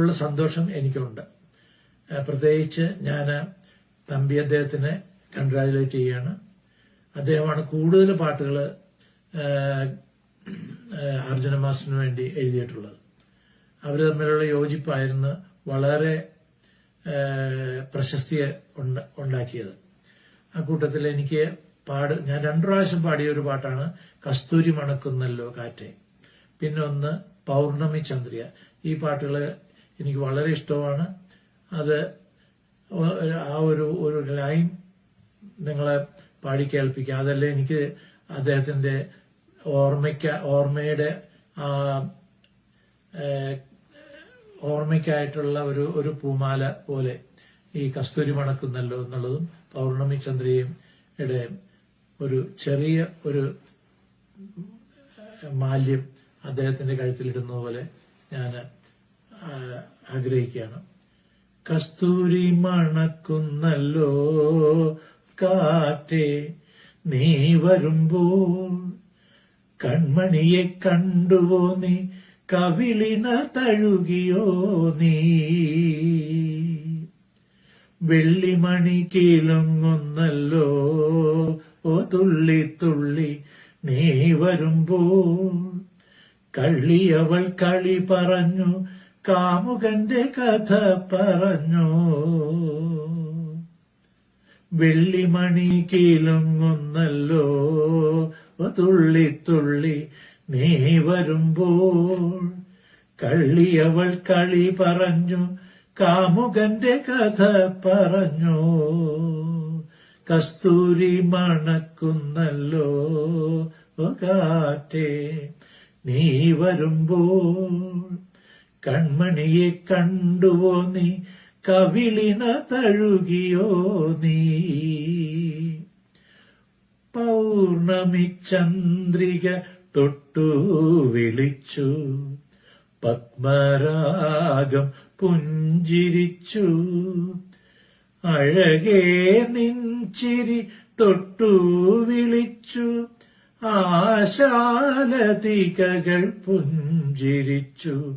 ഉള്ള സന്തോഷം എനിക്കുണ്ട്. പ്രത്യേകിച്ച് ഞാൻ തമ്പി അദ്ദേഹത്തിനെ കൺഗ്രാജുലേറ്റ് ചെയ്യാണ്. അദ്ദേഹമാണ് കൂടുതൽ പാട്ടുകൾ അർജുന മാസ്റ്ററിന് വേണ്ടി എഴുതിയിട്ടുള്ളത്. അവർ തമ്മിലുള്ള യോജിപ്പായിരുന്നു വളരെ പ്രശസ്തി ഉണ്ടാക്കിയത്. ആ കൂട്ടത്തിൽ എനിക്ക് പാട് ഞാൻ രണ്ടു പ്രാവശ്യം പാടിയ ഒരു പാട്ടാണ് കസ്തൂരി മണക്കുന്നല്ലോ കാറ്റേ പിന്നെ ഒന്ന് പൗർണമി ചന്ദ്രിയ ഈ പാട്ടുകൾ എനിക്ക് വളരെ ഇഷ്ടമാണ്. അത് ആ ഒരു ഒരു ലൈൻ നിങ്ങളെ പാടി അതല്ല അതല്ലേ എനിക്ക് അദ്ദേഹത്തിന്റെ ഓർമ്മയ്ക്ക ഓർമ്മയുടെ ആ ഓർമ്മയ്ക്കായിട്ടുള്ള ഒരു ഒരു പൂമാല പോലെ ഈ കസ്തൂരി മണക്കുന്നല്ലോ എന്നുള്ളതും പൗർണമി ചന്ദ്രയും ഇടെ ഒരു ചെറിയ ഒരു മാല്യം അദ്ദേഹത്തിന്റെ കഴുത്തിലിടുന്ന പോലെ ഞാൻ ആഗ്രഹിക്കുകയാണ്. കസ്തൂരി മണക്കുന്നല്ലോ കാറ്റേ നീ വരുമ്പോൾ കൺമണിയെ കണ്ടുവോ നീ കവിളിന തഴുകിയോ നീ? വെള്ളിമണി കീലങ്ങുന്നല്ലോ ഓ തുള്ളി തുള്ളി നീ വരുമ്പോൾ കള്ളിയവൾ കളി പറഞ്ഞു കാമുകന്റെ കഥ പറഞ്ഞു. വെള്ളിമണി കീലുങ്ങുന്നല്ലോ തുള്ളി തുള്ളി നീ വരുമ്പോൾ. കള്ളിയവൾ കളി പറഞ്ഞു കാമുകന്റെ കഥ പറഞ്ഞു. കസ്തൂരി മണക്കുന്നല്ലോ കാറ്റേ നീ വരുമ്പോൾ. കൺമണിയെ കണ്ടുവോ നീ? കവിളിന തഴുകിയോ നീ? പൗർണമി ചന്ദ്രിക തൊട്ടു വിളിച്ചു. പത്മരാഗം പുഞ്ചിരിച്ചു. അഴകേ നിഞ്ചിരി തൊട്ടു വിളിച്ചു. ആശാലതികകൾ പുഞ്ചിരിച്ചു.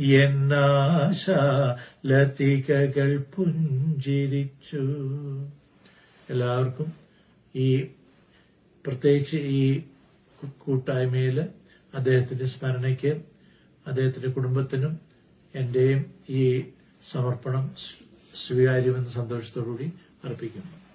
എന്നാശാലതികകൾ പുഞ്ചിരിച്ചു. എല്ലാവർക്കും ഈ പ്രത്യേകിച്ച് ഈ കൂട്ടായ്മയിൽ അദ്ദേഹത്തിന്റെ സ്മരണയ്ക്ക് അദ്ദേഹത്തിന്റെ കുടുംബത്തിനും എന്റെയും ഈ സമർപ്പണം സ്വീകാര്യമെന്ന സന്തോഷത്തോടുകൂടി അർപ്പിക്കുന്നു.